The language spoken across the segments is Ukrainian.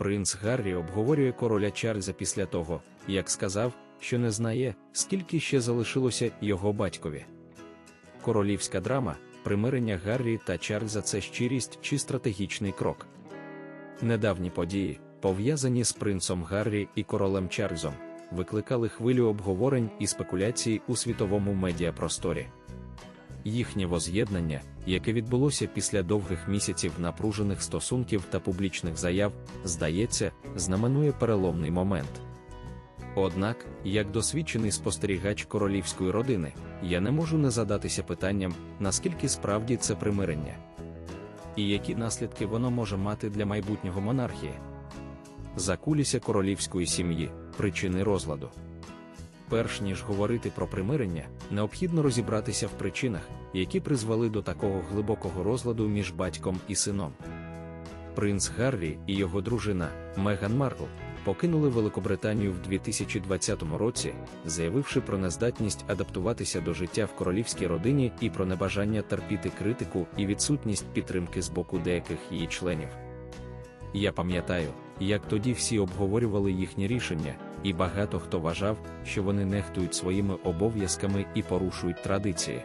Принц Гаррі обговорює короля Чарльза після того, як сказав, що не знає, скільки ще залишилося його батькові. Королівська драма, примирення Гаррі та Чарльза це щирість чи стратегічний крок. Недавні події, пов'язані з принцом Гаррі і королем Чарльзом, викликали хвилю обговорень і спекуляцій у світовому медіапросторі. Їхнє воз'єднання, яке відбулося після довгих місяців напружених стосунків та публічних заяв, здається, знаменує переломний момент. Однак, як досвідчений спостерігач королівської родини, я не можу не задатися питанням, наскільки справді це примирення, і які наслідки воно може мати для майбутнього монархії. Закуліся королівської сім'ї, причини розладу. Перш ніж говорити про примирення, необхідно розібратися в причинах, які призвели до такого глибокого розладу між батьком і сином. Принц Гаррі і його дружина Меган Маркл покинули Великобританію в 2020 році, заявивши про нездатність адаптуватися до життя в королівській родині і про небажання терпіти критику і відсутність підтримки з боку деяких її членів. Я пам'ятаю, як тоді всі обговорювали їхнє рішення, і багато хто вважав, що вони нехтують своїми обов'язками і порушують традиції.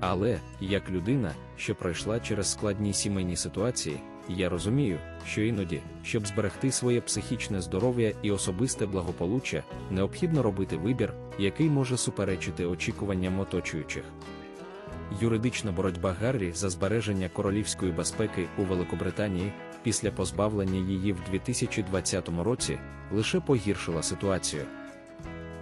Але, як людина, що пройшла через складні сімейні ситуації, я розумію, що іноді, щоб зберегти своє психічне здоров'я і особисте благополуччя, необхідно робити вибір, який може суперечити очікуванням оточуючих. Юридична боротьба Гаррі за збереження королівської безпеки у Великобританії після позбавлення її в 2020 році лише погіршила ситуацію.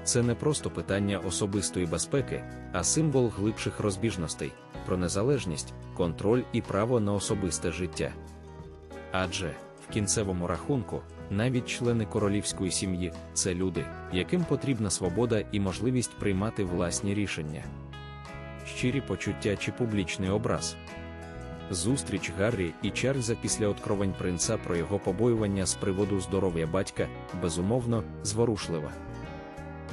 Це не просто питання особистої безпеки, а символ глибших розбіжностей про незалежність, контроль і право на особисте життя. Адже, в кінцевому рахунку, навіть члени королівської сім'ї це люди, яким потрібна свобода і можливість приймати власні рішення. Щирі почуття чи публічний образ. Зустріч Гаррі і Чарльза після откровень принца про його побоювання з приводу здоров'я батька, безумовно, зворушлива.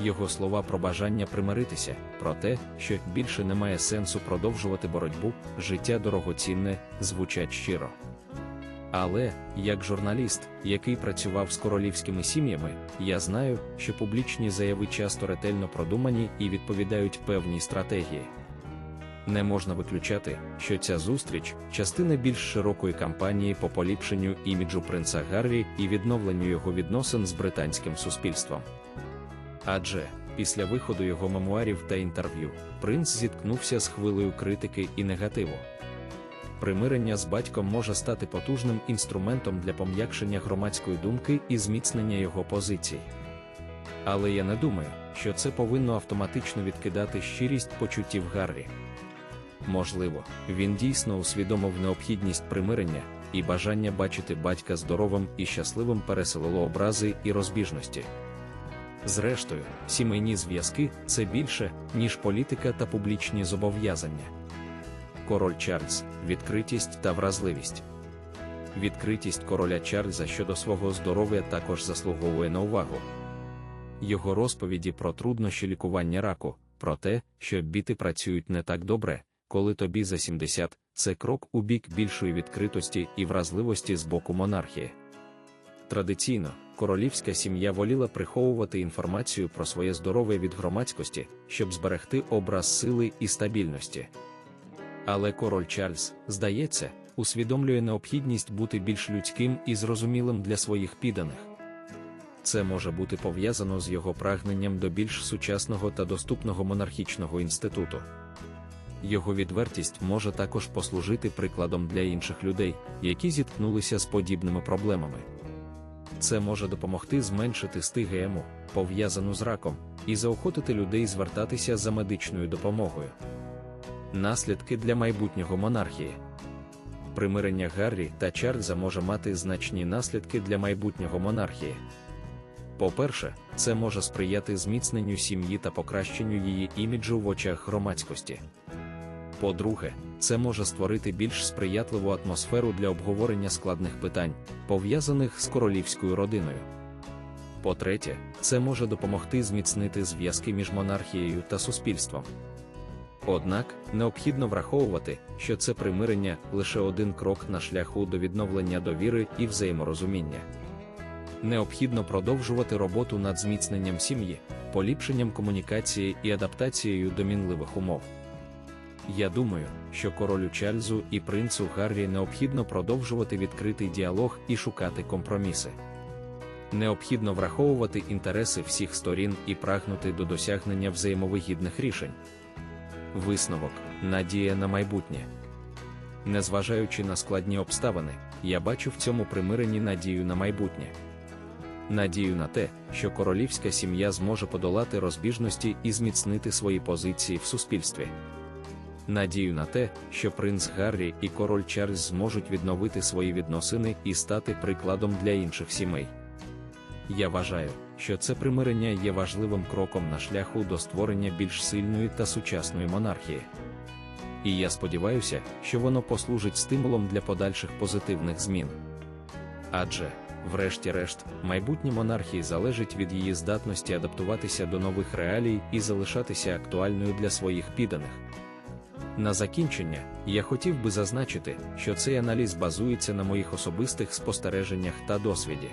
Його слова про бажання примиритися, про те, що більше немає сенсу продовжувати боротьбу, життя дорогоцінне, звучать щиро. Але, як журналіст, який працював з королівськими сім'ями, я знаю, що публічні заяви часто ретельно продумані і відповідають певній стратегії. Не можна виключати, що ця зустріч частина більш широкої кампанії по поліпшенню іміджу принца Гаррі і відновленню його відносин з британським суспільством. Адже, після виходу його мемуарів та інтерв'ю, принц зіткнувся з хвилею критики і негативу. Примирення з батьком може стати потужним інструментом для пом'якшення громадської думки і зміцнення його позицій. Але я не думаю, що це повинно автоматично відкидати щирість почуттів Гаррі. Можливо, він дійсно усвідомив необхідність примирення і бажання бачити батька здоровим і щасливим переселило образи і розбіжності. Зрештою, сімейні зв'язки це більше, ніж політика та публічні зобов'язання. Король Чарльз, відкритість та вразливість. Відкритість короля Чарльза щодо свого здоров'я також заслуговує на увагу. Його розповіді про труднощі лікування раку, про те, що біти працюють не так добре, коли тобі за 70, це крок у бік більшої відкритості і вразливості з боку монархії. Традиційно, королівська сім'я воліла приховувати інформацію про своє здоров'я від громадськості, щоб зберегти образ сили і стабільності. Але король Чарльз, здається, усвідомлює необхідність бути більш людським і зрозумілим для своїх підданих. Це може бути пов'язано з його прагненням до більш сучасного та доступного монархічного інституту. Його відвертість може також послужити прикладом для інших людей, які зіткнулися з подібними проблемами. Це може допомогти зменшити стигему, пов'язану з раком, і заохотити людей звертатися за медичною допомогою. Наслідки для майбутнього монархії. Примирення Гаррі та Чарльза може мати значні наслідки для майбутнього монархії. По-перше, це може сприяти зміцненню сім'ї та покращенню її іміджу в очах громадськості. По-друге, це може створити більш сприятливу атмосферу для обговорення складних питань, пов'язаних з королівською родиною. По-третє, це може допомогти зміцнити зв'язки між монархією та суспільством. Однак необхідно враховувати, що це примирення лише один крок на шляху до відновлення довіри і взаєморозуміння. Необхідно продовжувати роботу над зміцненням сім'ї, поліпшенням комунікації і адаптацією до мінливих умов. Я думаю, що королю Чарльзу і принцу Гаррі необхідно продовжувати відкритий діалог і шукати компроміси. Необхідно враховувати інтереси всіх сторін і прагнути до досягнення взаємовигідних рішень. Висновок надія на майбутнє. Незважаючи на складні обставини, я бачу в цьому примиренні надію на майбутнє. Надію на те, що королівська сім'я зможе подолати розбіжності і зміцнити свої позиції в суспільстві. Надію на те, що принц Гаррі і король Чарльз зможуть відновити свої відносини і стати прикладом для інших сімей. Я вважаю, що це примирення є важливим кроком на шляху до створення більш сильної та сучасної монархії. І я сподіваюся, що воно послужить стимулом для подальших позитивних змін. Адже, врешті-решт, майбутнє монархії залежить від її здатності адаптуватися до нових реалій і залишатися актуальною для своїх підданих. На закінчення, я хотів би зазначити, що цей аналіз базується на моїх особистих спостереженнях та досвіді.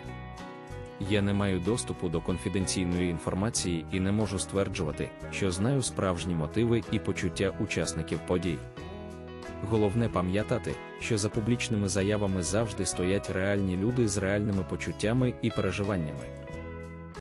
Я не маю доступу до конфіденційної інформації і не можу стверджувати, що знаю справжні мотиви і почуття учасників подій. Головне пам'ятати, що за публічними заявами завжди стоять реальні люди з реальними почуттями і переживаннями.